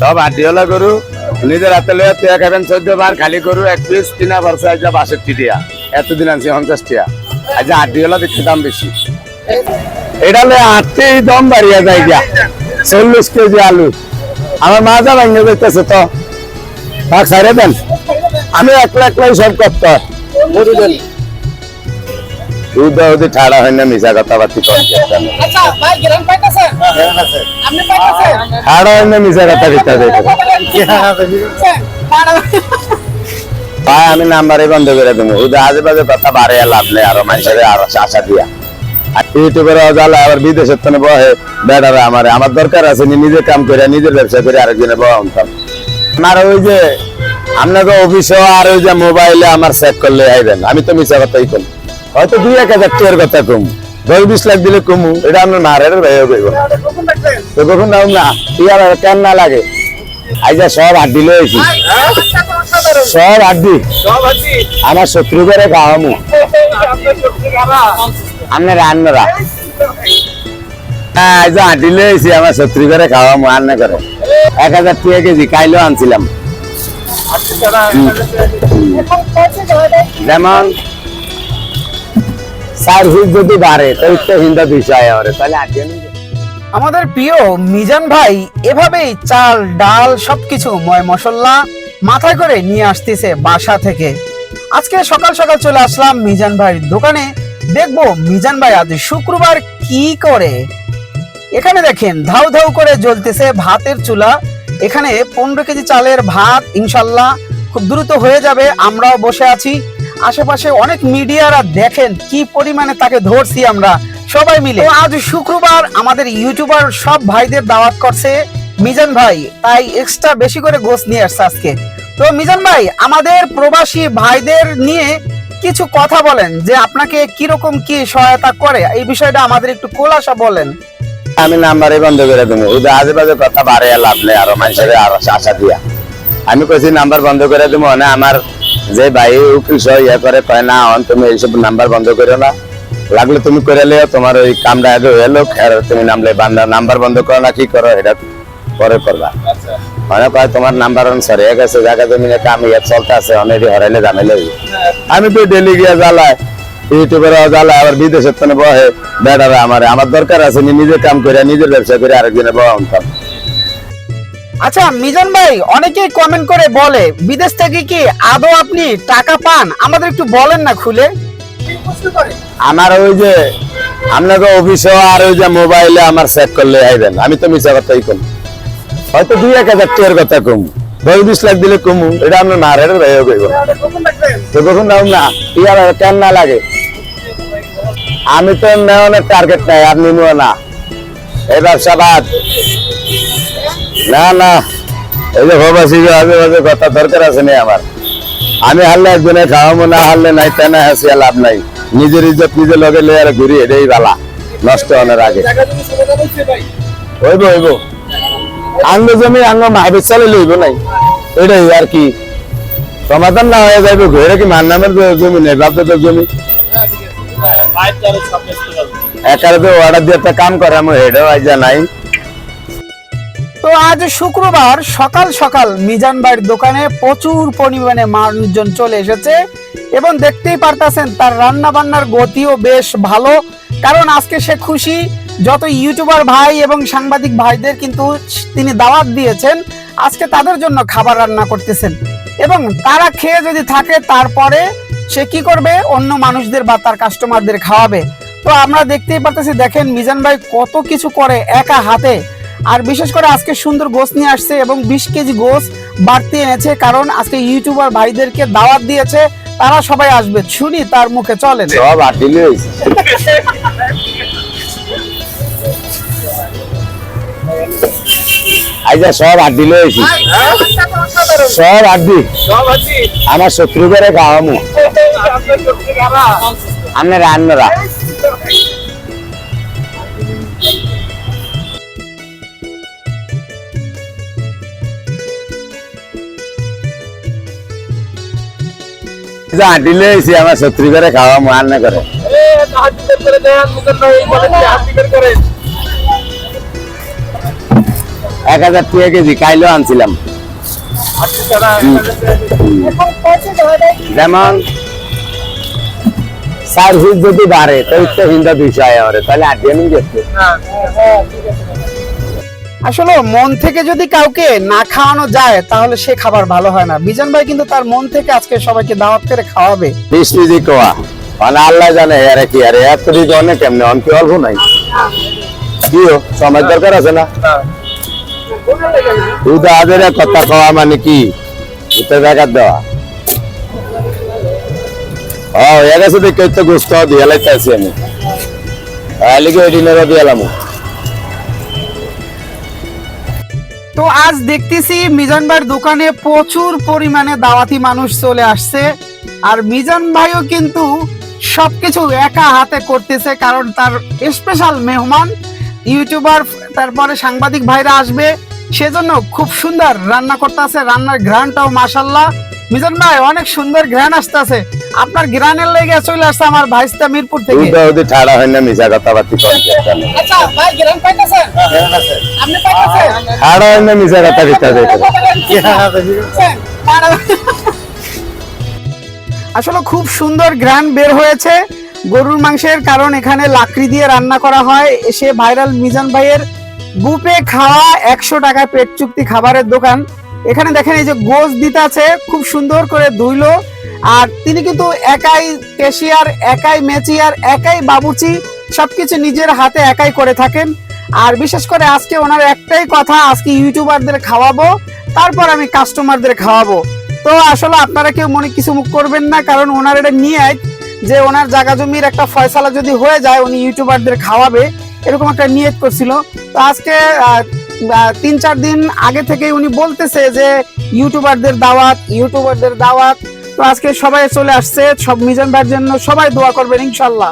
সব হাড্ডিওয়ালা গরু, নিজের হাতে লইয়া তুই খাবেন চোদ্দ বার, খালি গরু এক পিস কিনা বর্ষা আজ বাষট্টি টিয়া। এতদিন আনছি পঞ্চাশ টিয়া। আজ হাড্ডিওয়ালা দেখতে দাম বেশি। এটা লয়ে আটটি দম বাড়িয়া যায় গিয়া, চল্লিশ কেজি আলু। আমার মাজা ভাঙে যাইতেছে তো থাক সাইরে দেন। আমি একলা একলাই সব করতে হয়। দুধ ঠাড়া হয় না মিশা কথা বাতি আপনি না ভাই আমি নাম্বারে বন্ধ করে দেবো। ওদের আজে বাজে কথা বাড়ে লাভ নেই আরও মানুষের আরও আশা দিয়া। আর ইউটিউবের জ্বালা আবার বিদেশের তো বহে বেড়ারে আমার। আমার দরকার আছে নি নিজে কাম করে নিজের ব্যবসা করে আরেকজনে বহা আমার ওই যে আপনাকে অফিসে আর ওই যে মোবাইলে আমার চেক করলে আইবেন। আমি তো মিশা কথাই কম। হয়তো দুই এক হাজার টিয়ার কথা কম। দশ বিশ লাখ দিলে কমু এটা আপনার মারের ভাই কইব তো কখন নাও না টিয়ার কেন না লাগে? আইজা সব হাড্ডি লয়েছি সব হাড্ডি। আমার শত্রু করে খাওয়ামু। আপনার রান্নারা হ্যাঁ আইজা হাড্ডি লয়েছি আমার শত্রু করে খাওয়ামু রান্না করে। এক হাজার টিয়া কেজি কাইলেও আনছিলাম। যেমন চার ফিট যদি বাড়ে, তো হিন্দা দুইশো আয় তাহলে হাড্ডি আমাদের প্রিয় মিজান ভাই এভাবেই চাল, ডাল সবকিছু ময় মশলা মাথায় করে নিয়ে আসতেছে বাসা থেকে। আজকে সকাল সকাল চলে আসলাম মিজান ভাইয়ের দোকানে। দেখব মিজান ভাই আজ শুক্রবার কি করে? এখানে দেখেন, ধাউ ধাউ করে জ্বলতেছে ভাতের চুলা। এখানে পনেরো কেজি চালের ভাত ইনশাল্লাহ খুব দ্রুত হয়ে যাবে, আমরাও বসে আছি। আশেপাশে অনেক মিডিয়ারা দেখেন কি পরিমাণে তাকে ধরছি আমরা, সবাই মিলে। আজ শুক্রবার আমাদের ইউটিউবার সব ভাইদের দাওয়াত করছে মিজান ভাই, তাই এক্সট্রা বেশি করে গোস নিয়ে আসছে আজকে। তো মিজান ভাই, আমাদের প্রবাসী ভাইদের নিয়ে কিছু কথা বলেন যে আপনাকে কীরকম কি সহায়তা করে, এই বিষয়টা আমাদের একটু খোলাসা বলেন। আমি নাম্বারে বন্ধ করে দেবো। ওদের আজে বাজে কথা বাড়ে লাভ নেই, আরও মানুষের আরও আশা দিয়া। আমি কইছি নাম্বার বন্ধ করে দেবো, না আমার যে ভাই উকিল সহ ইয়ে করে কয় না অন তুমি এইসব নাম্বার বন্ধ করো না। লাগলে তুমি করে লিও তোমার ওই কামটা আগে লোক আর তুমি নামলে বান্দা নাম্বার বন্ধ করো না কি করো এটা পরে করবা। মানে কয় তোমার নাম্বার অনুসার হয়ে গেছে জায়গা জমিনে কাম ইয়ে চলতে আছে অনেক হরাইলে জামেলে আমি তো ডেলি গিয়ে জ্বালায় ইউটিউবের জ্বালায় আবার বিদেশের তো বহে বেড়ারে আমার আমার দরকার আছে নিজে কাম করে নিজের ব্যবসা করে আরেকজনে বহা হতাম আচ্ছা মিজান ভাই, অনেকেই কমেন্ট করে বলে, বিদেশ থেকে কি আদৌ আপনি টাকা পান? আমাদের একটু বলেন না খুলে। আমার ওই যে, আপনাকে অফিসে আর ওই যে মোবাইলে আমার চেক করলে আইবেন আমি তো মিশা কথাই কম। হয়তো দুই এক হাজার টিয়ার কথা কম। দশ বিশ লাখ দিলে কমু। এটা আপনার মারের ভাই কইব। তো কখন নাও না টিয়ার কেন না লাগে? আমি তো নেওয়ানোর টার্গেট নাই, আপনি নিও না। এই ব্যবসা বাদ। না না। এই যে প্রবাসী আজে বাজে কথা দরকার আছে নি আমার। আমি হারলে একজনে খাওয়াবো না হারলে নাই তাই না হাসিয়া লাভ নাই। নিজের ইজ্জত নিজের লগে আর ঘুরি এটাই বালা। নষ্ট হওয়ার আগে। হইব হইব। আঙ্গ জমি আঙ্গ মাহবিদ চালে লইব নাই। এটাই আর কি। সমাধান না হয়ে যাইবে ঘরে কি মান নামের জমি নেই বাপদাদের জমি? একারে তো অর্ডার দিয়ে একটা কাম করে আমার হেডেও আইজা নাই। তো আজ শুক্রবার সকাল সকাল মিজান ভাইয়ের দোকানে প্রচুর পরিমাণে মানুষজন চলে এসেছে এবং দেখতেই পারতাছেন তার রান্না বান্নার গতিও বেশ ভালো। কারণ আজকে সে খুশি, যত ইউটিউবার ভাই এবং সাংবাদিক ভাইদের কিন্তু তিনি দাওয়াত দিয়েছেন, আজকে তাদের জন্য খাবার রান্না করতেছেন। এবং তারা খেয়ে যদি থাকে তারপরে সে কি করবে? অন্য মানুষদের বা তার কাস্টমারদের খাওয়াবে। তো আমরা দেখতেই পারতেছি, দেখেন মিজান ভাই কত কিছু করে একা হাতে। আর বিশেষ করে আজকে সুন্দর গোস নিয়ে আসছে এবং বিশ কেজি গোস বাড়তি এনেছে কারণ আজকে ইউটিউবার ভাইদেরকে দাওয়াত দিয়েছে তারা সবাই আসবে। শুনি তার মুখে চলে সব আটিলে হয়েছে। আইজা সব আড্ডি লয়েছি সব আড্ডি আমার শত্রু করে খাওয়ামু। আমরা রান্নারা। আড্ডি লয়েছি আমার শত্রু করে খাওয়ামু রান্না করে এক হাজার টাকা কেজি কাইলেও আনছিলাম। যেমন ফিট যদি বাড়ে তো ইচ্ছে হিন্দা আয় আমার তাহলে আটিয়ে নিয়ে গেছে আসলে মন থেকে যদি কাউকে না খাওয়ানো যায়, তাহলে সে খাবার ভালো হয় না। বিজন ভাই কিন্তু তার মন থেকে আজকে সবাইকে দাওয়াত করে খাওয়াবে। বৃষ্টি জি কোয়া মানে আল্লাহ জানে, আরে কি, আরে এত দিক অনেক কেমনে অনেক অল্প নাই। দিও, সময় দরকার আছে না? তুই আদের কথা কওয়া মানে কি? উত্তর জায়গা দেওয়া। ও এর কাছে দেখে তো গুস্ত দিয়ে লাইতেছি আমি। লিখে ওই দিনের দিয়ে তো আজ দেখতেছি মিজান দোকানে প্রচুর পরিমাণে দাওয়াতি মানুষ চলে আসছে। আর মিজান ভাইও কিন্তু সবকিছু একা হাতে করতেছে কারণ তার স্পেশাল মেহমান ইউটিউবার তারপরে সাংবাদিক ভাইরা আসবে। সেজন্য খুব সুন্দর রান্না করতেছে, রান্নার ঘ্রাণটাও মাসাল্লাহ মিজান ভাই, অনেক সুন্দর ঘ্রাণ আসতেছে। আপনার ঘ্রাণের লেগে চলে আসছে আমার ভাইস্তা মিরপুর থেকে। তুই তো ওদের ঠাড়া হয় না মিশা কথাবার্তি কম আচ্ছা ভাই ঘ্রাণ পাইতেছেন আপনি পাইতেছেন ঠাড়া হয়। না মিশা কথা বিতা ভিতরে আসলে খুব সুন্দর গ্রান বের হয়েছে। গরুর মাংসের কারণ এখানে লাকড়ি দিয়ে রান্না করা হয়। এসে ভাইরাল মিজান ভাইয়ের বুপে খাওয়া একশো টাকা পেট চুক্তি খাবারের দোকান। এখানে দেখেন এই যে গোস দিতে আছে খুব সুন্দর করে ধুইলো। আর তিনি কিন্তু একাই ক্যাশিয়ার একাই মেচিয়ার, একাই বাবুচি সবকিছু নিজের হাতে একাই করে থাকেন। আর বিশেষ করে আজকে ওনার একটাই কথা, আজকে ইউটিউবারদের খাওয়াবো, তারপর আমি কাস্টমারদের খাওয়াবো। তো আসলে আপনারা কেউ মনে কিছু মুখ করবেন না, কারণ ওনার এটা নিয়ে যে ওনার জায়গা জমির একটা ফয়সালা যদি হয়ে যায়, উনি ইউটিউবারদের খাওয়াবে, এরকম একটা নিয়ত করছিল। তো আজকে তিন চার দিন আগে থেকে উনি বলতেছে যে, ইউটিউবারদের দাওয়াত ইউটিউবারদের দাওয়াত তো আজকে সবাই চলে আসছে সব মিজান ভাইয়ের জন্য সবাই দোয়া করবেন ইনশাল্লাহ।